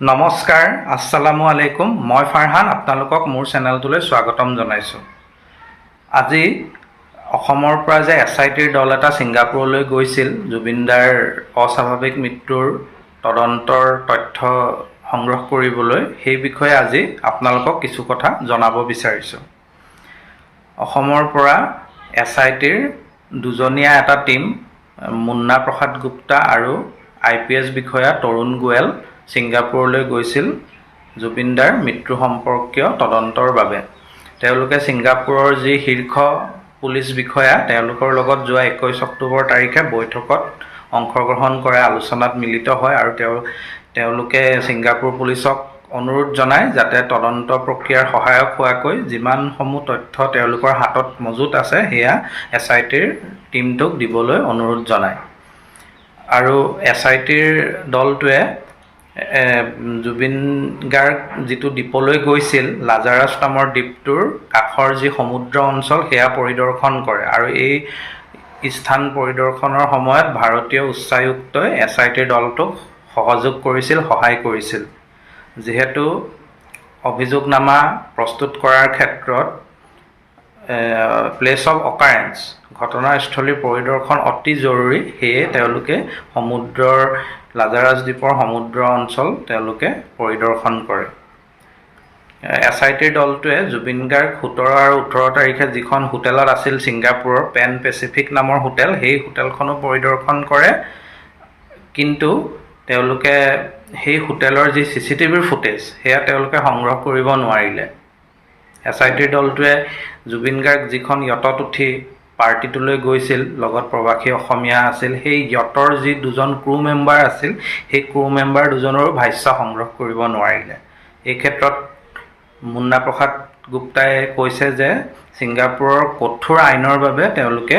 নমস্কাৰ আছালামু আলাইকুম। মই ফাৰহান আপোনালোকক মোৰ চেনেলটোলৈ স্বাগতম জনাইছোঁ। আজি অসমৰ পৰা যে এছ আই টিৰ দল এটা ছিংগাপুৰলৈ গৈছিল জুবিনদাৰ অস্বাভাৱিক মৃত্যুৰ তদন্তৰ তথ্য সংগ্ৰহ কৰিবলৈ সেই বিষয়ে আজি আপোনালোকক কিছু কথা জনাব বিচাৰিছোঁ। অসমৰ পৰা এছ আই টিৰ দুজনীয়া এটা টীম মুন্না প্ৰসাদ গুপ্তা আৰু আই পি এছ বিষয়া তৰুণ গোৱেল ছিংগাপুৰলৈ গৈছিল জুবিনদাৰ মৃত্যু সম্পৰ্কীয় তদন্তৰ বাবে। তেওঁলোকে ছিংগাপুৰৰ যি শীৰ্ষ পুলিচ বিষয়া তেওঁলোকৰ লগত যোৱা একৈছ অক্টোবৰ তাৰিখে বৈঠকত অংশগ্ৰহণ কৰে আলোচনাত মিলিত হয় আৰু তেওঁ তেওঁলোকে ছিংগাপুৰ পুলিচক অনুৰোধ জনায় যাতে তদন্ত প্ৰক্ৰিয়াৰ সহায়ক হোৱাকৈ যিমানসমূহ তথ্য তেওঁলোকৰ হাতত মজুত আছে সেয়া এছ আই টিৰ টীমটোক দিবলৈ অনুৰোধ জনায়। আৰু এছ আই টিৰ দলটোৱে জুবিন গাৰ্গ যিটো দ্বীপলৈ গৈছিল লাজাৰাছ নামৰ দ্বীপটোৰ কাষৰ যি সমুদ্ৰ অঞ্চল সেয়া পৰিদৰ্শন কৰে। আৰু এই স্থান পৰিদৰ্শনৰ সময়ত ভাৰতীয় উচ্চায়ুক্তই এছ আই টিৰ দলটোক সহযোগ কৰিছিল সহায় কৰিছিল। যিহেতু অভিযোগনামা প্ৰস্তুত কৰাৰ ক্ষেত্ৰত প্লেচ অফ অকাৰেঞ্চ ঘটনাস্থলীৰ পৰিদৰ্শন অতি জৰুৰী সেয়ে তেওঁলোকে সমুদ্ৰৰ লাজাৰাজ দ্বীপৰ সমুদ্ৰ অঞ্চল তেওঁলোকে পৰিদৰ্শন কৰে। এছ আই টিৰ দলটোৱে জুবিন গাৰ্গ সোতৰ আৰু ওঠৰ তাৰিখে যিখন হোটেলত আছিল ছিংগাপুৰৰ পেন পেচিফিক নামৰ হোটেল সেই হোটেলখনো পৰিদৰ্শন কৰে। কিন্তু তেওঁলোকে সেই হোটেলৰ যি চি চি টি ভিৰ ফুটেজ সেয়া তেওঁলোকে সংগ্ৰহ কৰিব নোৱাৰিলে। এছ আই টিৰ দলটোৱে জুবিন গাৰ্গ যিখন য়টত উঠি পাৰ্টিটোলৈ গৈছিল লগত প্ৰৱাসী অসমীয়া আছিল সেই য়টৰ যি দুজন ক্ৰু মেম্বাৰ আছিল সেই ক্ৰু মেম্বাৰ দুজনৰো ভাষ্য সংগ্ৰহ কৰিব নোৱাৰিলে। এই ক্ষেত্ৰত মুন্না প্ৰসাদ গুপ্তাই কৈছে যে ছিংগাপুৰৰ কঠোৰ আইনৰ বাবে তেওঁলোকে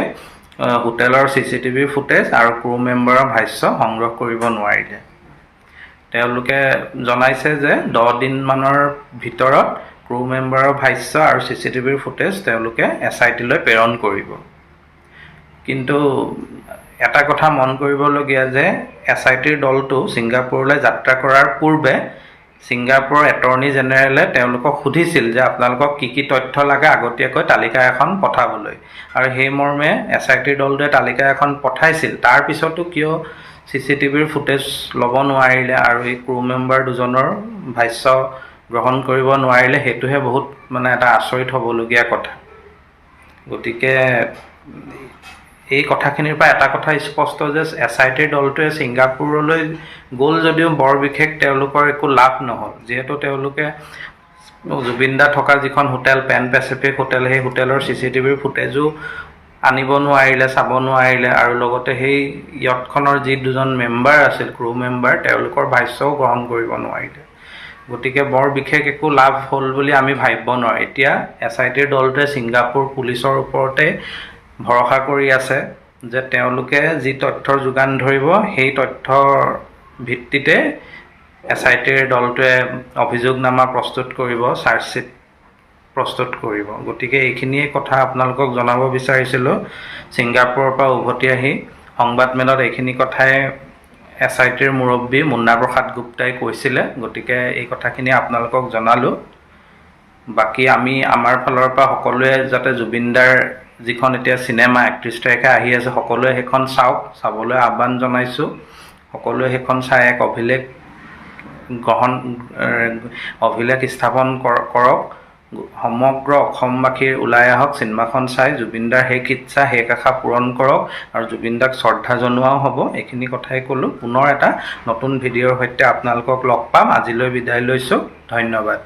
হোটেলৰ C C T V footage আৰু ক্ৰু মেম্বাৰৰ ভাষ্য সংগ্ৰহ কৰিব নোৱাৰিলে। তেওঁলোকে জনাইছে যে দহ দিনমানৰ ভিতৰত ক্ৰু মেম্বাৰৰ ভাষ্য আৰু চি চি টি ভিৰ ফুটেজ তেওঁলোকে এছ আই টিলৈ প্ৰেৰণ কৰিব। কিন্তু এটা কথা মন কৰিবলগীয়া যে এছ আই টিৰ দলটো ছিংগাপুৰলৈ যাত্ৰা কৰাৰ পূৰ্বে ছিংগাপুৰৰ এটৰ্নী জেনেৰেলে তেওঁলোকক সুধিছিল যে আপোনালোকক কি কি তথ্য লাগে আগতীয়াকৈ তালিকা এখন পঠাবলৈ। আৰু সেই মৰ্মে এছ আই টিৰ দলটোৱে তালিকা এখন পঠাইছিল। তাৰপিছতো কিয় চি চি টি ভিৰ ফুটেজ ল'ব নোৱাৰিলে আৰু এই ক্ৰু মেম্বাৰ দুজনৰ ভাষ্য গ্ৰহণ কৰিব নোৱাৰিলে সেইটোহে বহুত মানে এটা আচৰিত হ'বলগীয়া কথা। গতিকে এই কথাখিনিৰ পৰা এটা কথা স্পষ্ট যে এছ আই টিৰ দলটোৱে ছিংগাপুৰলৈ গ'ল যদিও বৰ বিশেষ তেওঁলোকৰ একো লাভ নহ'ল। যিহেতু তেওঁলোকে জুবিনদা থকা যিখন হোটেল পেন পেচিফিক হোটেল সেই হোটেলৰ চি চি টি ভিৰ ফুটেজো আনিব নোৱাৰিলে চাব নোৱাৰিলে আৰু লগতে সেই য়টখনৰ যি দুজন মেম্বাৰ আছিল ক্ৰু মেম্বাৰ তেওঁলোকৰ ভাষ্যও গ্ৰহণ কৰিব নোৱাৰিলে। গতিকে বৰ বিশেষ একো লাভ হ'ল বুলি আমি ভাবিব নোৱাৰোঁ। এতিয়া এছ আই টিৰ দলটোৱে ছিংগাপুৰ পুলিচৰ ওপৰতে ভৰসা কৰি আছে যে তেওঁলোকে যি তথ্যৰ যোগান ধৰিব, সেই তথ্যৰ ভিত্তিতে এছ আই টিৰ দলটোৱে অভিযোগনামা প্ৰস্তুত কৰিব, চাৰ্জশ্বীট প্ৰস্তুত কৰিব। গতিকে এইখিনিয়ে কথা আপোনালোকক জনাব বিচাৰিছিলোঁ। ছিংগাপুৰৰ পৰা উভতি আহি সংবাদমেলত এইখিনি কথাই এছ আই টিৰ মুৰব্বী মুন্না প্ৰসাদ গুপ্তাই কৈছিলে গতিকে এই কথাখিনি আপোনালোকক জনালোঁ। বাকী আমি আমাৰ ফালৰ পৰা সকলোৱে যাতে জুবিনদাৰ যিখন এতিয়া চিনেমা একত্ৰিছ তাৰিখে আহি আছে সকলোৱে সেইখন চাওক চাবলৈ আহ্বান জনাইছোঁ। সকলোৱে সেইখন চাই এক অভিলেখ গ্ৰহণ অভিলেখ স্থাপন কৰ- কৰক। সমগ্ৰ অসমবাসীৰ ওলাই আহক চিনেমাখন চাই জুবিনদাৰ সেই কিচ্ছা সেই আশা পূৰণ কৰক আৰু জুবিনদাক শ্ৰদ্ধা জনোৱাও হ'ব। এইখিনি কথাই ক'লোঁ। পুনৰ এটা নতুন ভিডিঅ'ৰ সৈতে আপোনালোকক লগ পাম। আজিলৈ বিদায় লৈছোঁ। ধন্যবাদ।